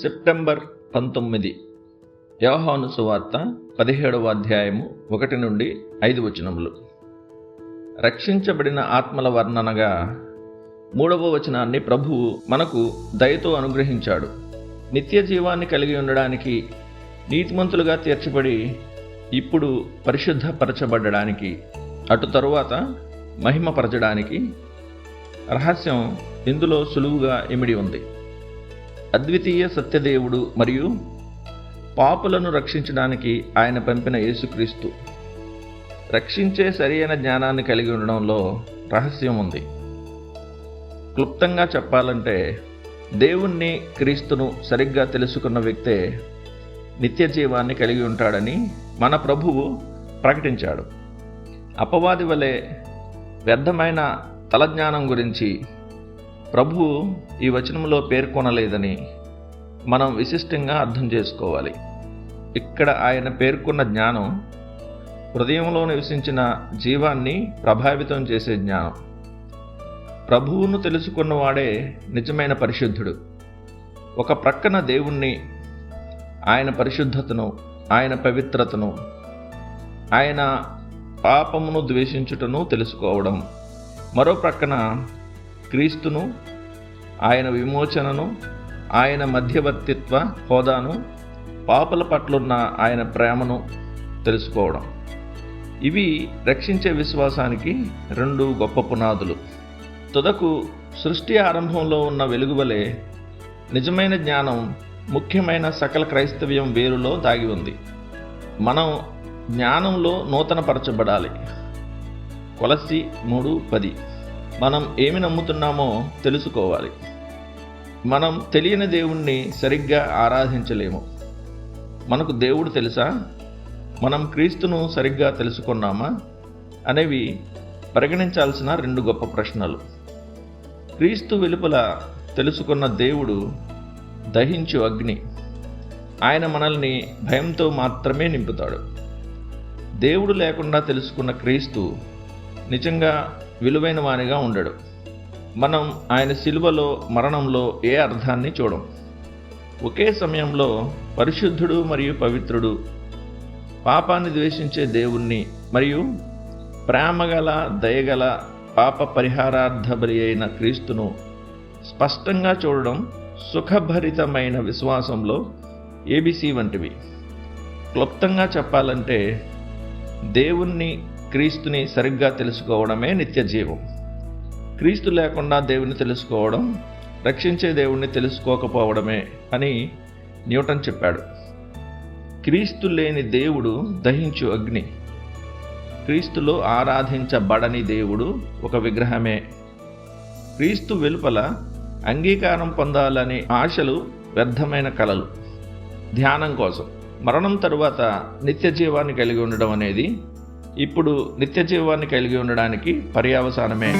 September పంతొమ్మిది. యోహాను సువార్త పదిహేడవ అధ్యాయము ఒకటి నుండి ఐదు వచనములు. రక్షించబడిన ఆత్మల వర్ణనగా మూడవ వచనాన్ని ప్రభువు మనకు దయతో అనుగ్రహించాడు. నిత్య జీవాన్ని కలిగి ఉండడానికి నీతిమంతులుగా తీర్చబడి ఇప్పుడు పరిశుద్ధపరచబడడానికి అటు తరువాత మహిమపరచడానికి రహస్యం ఇందులో సులువుగా ఇమిడి ఉంది. అద్వితీయ సత్యదేవుడు మరియు పాపులను రక్షించడానికి ఆయన పంపిన యేసుక్రీస్తు. రక్షించే సరియైన జ్ఞానాన్ని కలిగి ఉండడంలో రహస్యం ఉంది. క్లుప్తంగా చెప్పాలంటే దేవుణ్ణి క్రీస్తును సరిగ్గా తెలుసుకున్న వ్యక్తే నిత్య జీవాన్ని కలిగి ఉంటాడని మన ప్రభువు ప్రకటించాడు. అపవాది వలె వ్యర్థమైన తలజ్ఞానం గురించి ప్రభువు ఈ వచనంలో పేర్కొనలేదని మనం విశిష్టంగా అర్థం చేసుకోవాలి. ఇక్కడ ఆయన పేర్కొన్న జ్ఞానం హృదయంలో నివసించిన జీవాన్ని ప్రభావితం చేసే జ్ఞానం. ప్రభువును తెలుసుకున్నవాడే నిజమైన పరిశుద్ధుడు. ఒక ప్రక్కన దేవుణ్ణి ఆయన పరిశుద్ధతను ఆయన పవిత్రతను ఆయన పాపమును ద్వేషించుటను తెలుసుకోవడం. మరో ప్రక్కన క్రీస్తును ఆయన విమోచనను ఆయన మధ్యవర్తిత్వ హోదాను పాపల పట్లున్న ఆయన ప్రేమను తెలుసుకోవడం. ఇవి రక్షించే విశ్వాసానికి రెండు గొప్ప పునాదులు. తుదకు సృష్టి ఆరంభంలో ఉన్న వెలుగువలే నిజమైన జ్ఞానం ముఖ్యమైన సకల క్రైస్తవ్యం వేరులో దాగి ఉంది. మనం జ్ఞానంలో నూతనపరచబడాలి. కొలసి మూడు పది. మనం ఏమి నమ్ముతున్నామో తెలుసుకోవాలి. మనం తెలియని దేవుణ్ణి సరిగ్గా ఆరాధించలేము. మనకు దేవుడు తెలుసా? మనం క్రీస్తును సరిగ్గా తెలుసుకున్నామా? అనేవి పరిగణించాల్సిన రెండు గొప్ప ప్రశ్నలు. క్రీస్తు వెలుపల తెలుసుకున్న దేవుడు దహించు అగ్ని. ఆయన మనల్ని భయంతో మాత్రమే నింపుతాడు. దేవుడు లేకుండా తెలుసుకున్న క్రీస్తు నిజంగా విలువైన వానిగా ఉండడు. మనం ఆయన శిలువలో మరణంలో ఏ అర్థాన్ని చూడం? ఒకే సమయంలో పరిశుద్ధుడు మరియు పవిత్రుడు పాపాన్ని ద్వేషించే దేవుణ్ణి మరియు ప్రేమగల దయగల పాప పరిహారార్థ బలి అయిన క్రీస్తును స్పష్టంగా చూడడం సుఖభరితమైన విశ్వాసంలో ఏబిసి వంటివి. క్లుప్తంగా చెప్పాలంటే దేవుణ్ణి క్రీస్తుని సరిగ్గా తెలుసుకోవడమే నిత్య జీవం క్రీస్తు లేకుండా దేవుని తెలుసుకోవడం రక్షించే దేవుణ్ణి తెలుసుకోకపోవడమే అని న్యూటన్ చెప్పాడు. క్రీస్తు లేని దేవుడు దహించు అగ్ని. క్రీస్తులో ఆరాధించబడని దేవుడు ఒక విగ్రహమే. క్రీస్తు వెలుపల అంగీకారం పొందాలని ఆశలు వ్యర్థమైన కలలు. ధ్యానం కోసం. మరణం తరువాత నిత్య జీవాన్ని కలిగి ఉండడం అనేది ఇప్పుడు నిత్య జీవాన్ని కలిగి ఉండడానికి పర్యావసానమే.